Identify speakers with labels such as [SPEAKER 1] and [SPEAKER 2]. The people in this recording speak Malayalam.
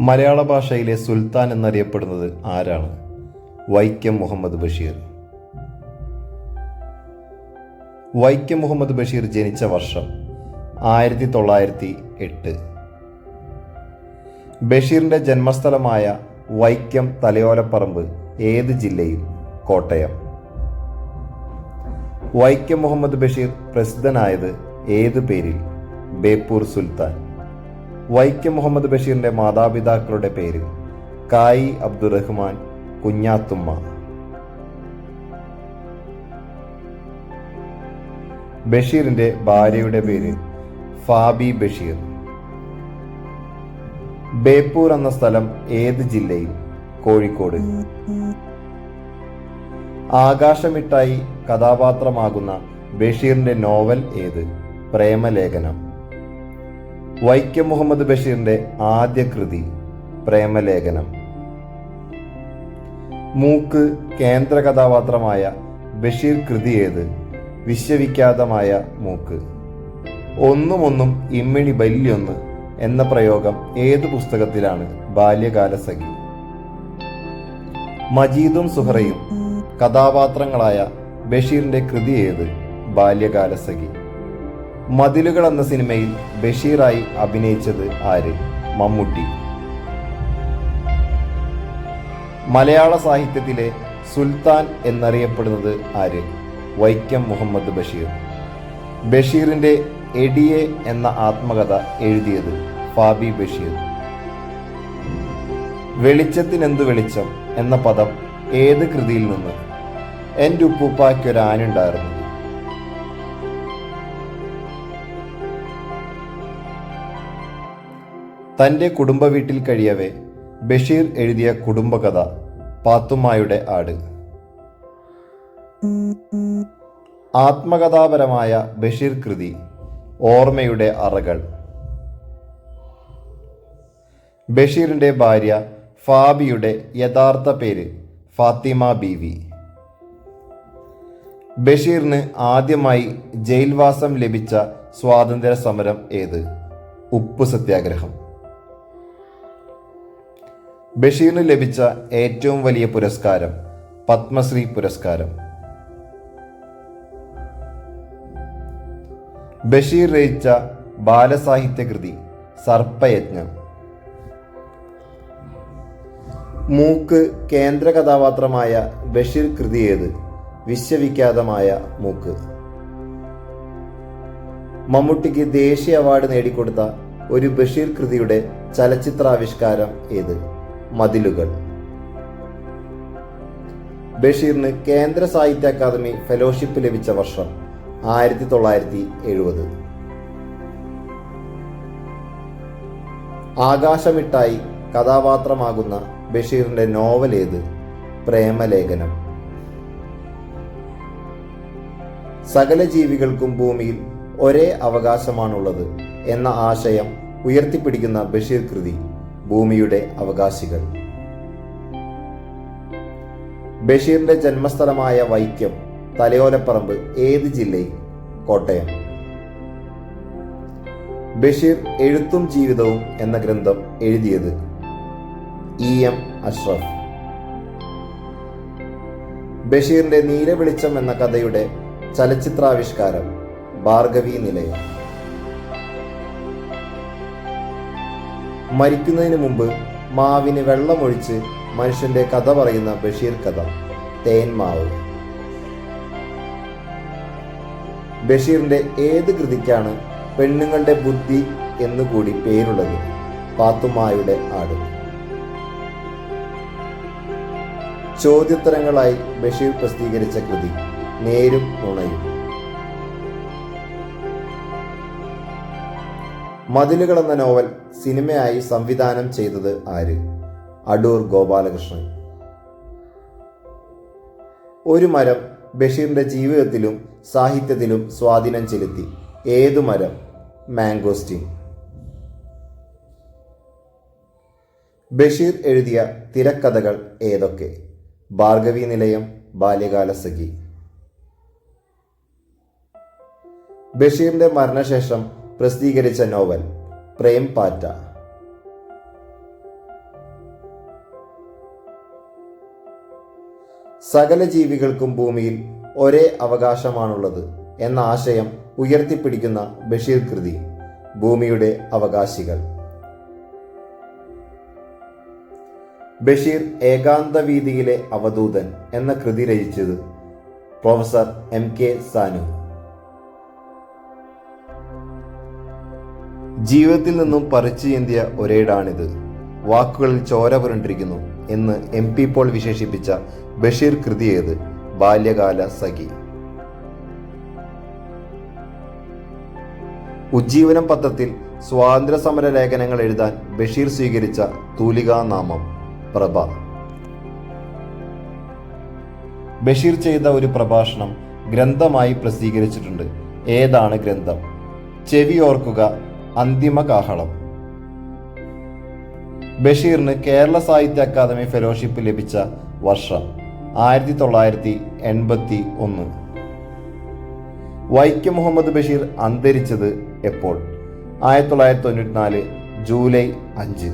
[SPEAKER 1] മലയാള ഭാഷയിലെ സുൽത്താൻ എന്നറിയപ്പെടുന്നത് ആരാണ്? വൈക്കം മുഹമ്മദ് ബഷീർ. വൈക്കം മുഹമ്മദ് ബഷീർ ജനിച്ച വർഷം ആയിരത്തി തൊള്ളായിരത്തി എട്ട് ബഷീറിന്റെ ജന്മസ്ഥലമായ വൈക്കം തലയോലപ്പറമ്പ് ഏത് ജില്ലയിൽ? കോട്ടയം. വൈക്കം മുഹമ്മദ് ബഷീർ പ്രസിദ്ധനായത് ഏത് പേരിൽ? ബേപ്പൂർ സുൽത്താൻ. വൈക്കം മുഹമ്മദ് ബഷീറിന്റെ മാതാപിതാക്കളുടെ പേര് കായി അബ്ദുറഹ്മാൻ കുഞ്ഞാത്തുമ്മ. ബഷീറിന്റെ ഭാര്യയുടെ പേര് ഫാബി ബഷീർ. ബേപ്പൂർ എന്ന സ്ഥലം ഏത് ജില്ലയിൽ? കോഴിക്കോട്. ആകാശമിട്ടായി കഥാപാത്രമാകുന്ന ബഷീറിന്റെ നോവൽ ഏത്? പ്രേമലേഖനം. വൈക്കം മുഹമ്മദ് ബഷീറിന്റെ ആദ്യ കൃതി പ്രേമലേഖനം. മൂക്ക് കേന്ദ്ര കഥാപാത്രമായ ബഷീർ കൃതി ഏത്? വിശ്വവിഖ്യാതമായ മൂക്ക്. ഒന്നുമൊന്നും ഒന്നും ഇമ്മിണി ബല്യൊന്ന് എന്ന പ്രയോഗം ഏത് പുസ്തകത്തിലാണ് ബാല്യകാല സഖി? മജീദും സുഹറയും കഥാപാത്രങ്ങളായ ബഷീറിന്റെ കൃതി ഏത്? ബാല്യകാല സഖി. മതിലുകൾ എന്ന സിനിമയിൽ ബഷീറായി അഭിനയിച്ചത് ആര്? മമ്മൂട്ടി. മലയാള സാഹിത്യത്തിലെ സുൽത്താൻ എന്നറിയപ്പെടുന്നത് ആര്? വൈക്കം മുഹമ്മദ് ബഷീർ. ബഷീറിന്റെ എഡിയെ എന്ന ആത്മകഥ എഴുതിയത് ഫാബി ബഷീർ. വെളിച്ചത്തിനെന്തു വെളിച്ചം എന്ന പദം ഏത് കൃതിയിൽ നിന്ന്? എന്റെ ഉപ്പൂപ്പായ്ക്കൊരാനുണ്ടായിരുന്നു തന്റെ കുടുംബ വീട്ടിൽ കഴിയവേ ബഷീർ എഴുതിയ കുടുംബകഥ പാത്തുമ്മയുടെ ആട്. ആത്മകഥാപരമായ ബഷീർ കൃതി ഓർമ്മയുടെ അറകൾ. ബഷീറിന്റെ ഭാര്യ ഫാബിയുടെ യഥാർത്ഥ പേര് ഫാത്തിമ ബീവി. ബഷീറിന് ആദ്യമായി ജയിൽവാസം ലഭിച്ച സ്വാതന്ത്ര്യ സമരം ഏത്? ഉപ്പ് സത്യാഗ്രഹം. ബഷീറിന് ലഭിച്ച ഏറ്റവും വലിയ പുരസ്കാരം പത്മശ്രീ പുരസ്കാരം. ബഷീർ രചിച്ച ബാലസാഹിത്യ കൃതി സർപ്പയജ്ഞം. മൂക്ക് കേന്ദ്ര കഥാപാത്രമായ ബഷീർ കൃതി ഏത്? വിശ്വവിഖ്യാതമായ മൂക്ക്. മമ്മൂട്ടിക്ക് ദേശീയ അവാർഡ് നേടിക്കൊടുത്ത ഒരു ബഷീർ കൃതിയുടെ ചലച്ചിത്രാവിഷ്കാരം ഏത്? മതിലുകൾ. ബഷീറിന് കേന്ദ്ര സാഹിത്യ അക്കാദമി ഫെലോഷിപ്പ് ലഭിച്ച വർഷം ആയിരത്തി തൊള്ളായിരത്തി എഴുപത് ആകാശമിട്ടായി കഥാപാത്രമാകുന്ന ബഷീറിന്റെ നോവൽ ഏത്? പ്രേമലേഖനം. സകല ജീവികൾക്കും ഭൂമിയിൽ ഒരേ അവകാശമാണുള്ളത് എന്ന ആശയം ഉയർത്തിപ്പിടിക്കുന്ന ബഷീർ കൃതി. ഭൂമിയുടെ അവകാശികൾ. ബഷീറിന്റെ ജന്മസ്ഥലമായ വൈക്കം തലയോലപ്പറമ്പ് ഏത് ജില്ലയിൽ? കോട്ടയം. ബഷീർ എഴുത്തും ജീവിതവും എന്ന ഗ്രന്ഥം എഴുതിയത് ഇ എം അഷ്റഫ്. ബഷീറിന്റെ നീലവെളിച്ചം എന്ന കഥയുടെ ചലച്ചിത്രാവിഷ്കാരം ഭാർഗവി നിലയം. മരിക്കുന്നതിന് മുമ്പ് മാവിന് വെള്ളമൊഴിച്ച് മനുഷ്യന്റെ കഥ പറയുന്ന ബഷീർ കഥ തേൻമാവ് ബഷീറിന്റെ ഏത് കൃതിക്കാണ് പെണ്ണുങ്ങളുടെ ബുദ്ധി എന്നുകൂടി പേരുള്ളത്? പാത്തുമായുടെ ആട്. ചോദ്യോത്തരങ്ങളായി ബഷീർ പ്രസിദ്ധീകരിച്ച കൃതി നേരും നുണയും. മതിലുകൾ എന്ന നോവൽ സിനിമയായി സംവിധാനം ചെയ്തത് ആര്? അടൂർ ഗോപാലകൃഷ്ണൻ. ഒരു മരം ബഷീറിന്റെ ജീവിതത്തിലും സാഹിത്യത്തിലും സ്വാധീനം ചെലുത്തി. ഏതു മരം? മാംഗോസ്റ്റിൻ. ബഷീർ എഴുതിയ തിരക്കഥകൾ ഏതൊക്കെ? ഭാർഗവി നിലയം ബാല്യകാല സഖി. ബഷീറിന്റെ മരണശേഷം പ്രസിദ്ധീകരിച്ച നോവൽ പ്രേം പാറ്റ സകല ജീവികൾക്കും ഭൂമിയിൽ ഒരേ അവകാശമാണുള്ളത് എന്ന ആശയം ഉയർത്തിപ്പിടിക്കുന്ന ബഷീർ കൃതി ഭൂമിയുടെ അവകാശികൾ. ബഷീർ ഏകാന്ത വീതിയിലെ അവധൂതൻ എന്ന കൃതി രചിച്ചത് പ്രൊഫസർ എം കെ സാനു. ജീവിതത്തിൽ നിന്നും പറിച്ചു ചീന്തിയ ഒരേടാണിത്. വാക്കുകളിൽ ചോര പുരണ്ടിരിക്കുന്നു എന്ന് എം പി പോൾ വിശേഷിപ്പിച്ച ബഷീർ കൃതിയേത് ബാല്യകാല സഖി. ഉജ്ജീവനം പത്രത്തിൽ സ്വാതന്ത്ര്യ സമര ലേഖനങ്ങൾ എഴുതാൻ ബഷീർ സ്വീകരിച്ച തൂലികാനാമം പ്രഭ. ബഷീർ ചെയ്ത ഒരു പ്രഭാഷണം ഗ്രന്ഥമായി പ്രസിദ്ധീകരിച്ചിട്ടുണ്ട്. ഏതാണ് ഗ്രന്ഥം? ചെവി ഓർക്കുക അന്തിമ കാഹളം ബഷീറിന് കേരള സാഹിത്യ അക്കാദമി ഫെലോഷിപ്പ് ലഭിച്ച വർഷം ആയിരത്തി തൊള്ളായിരത്തി എൺപത്തി ഒന്ന് വൈക്കം മുഹമ്മദ് ബഷീർ അന്തരിച്ചത് എപ്പോൾ? ആയിരത്തി തൊള്ളായിരത്തി തൊണ്ണൂറ്റി നാല് ജൂലൈ അഞ്ച്.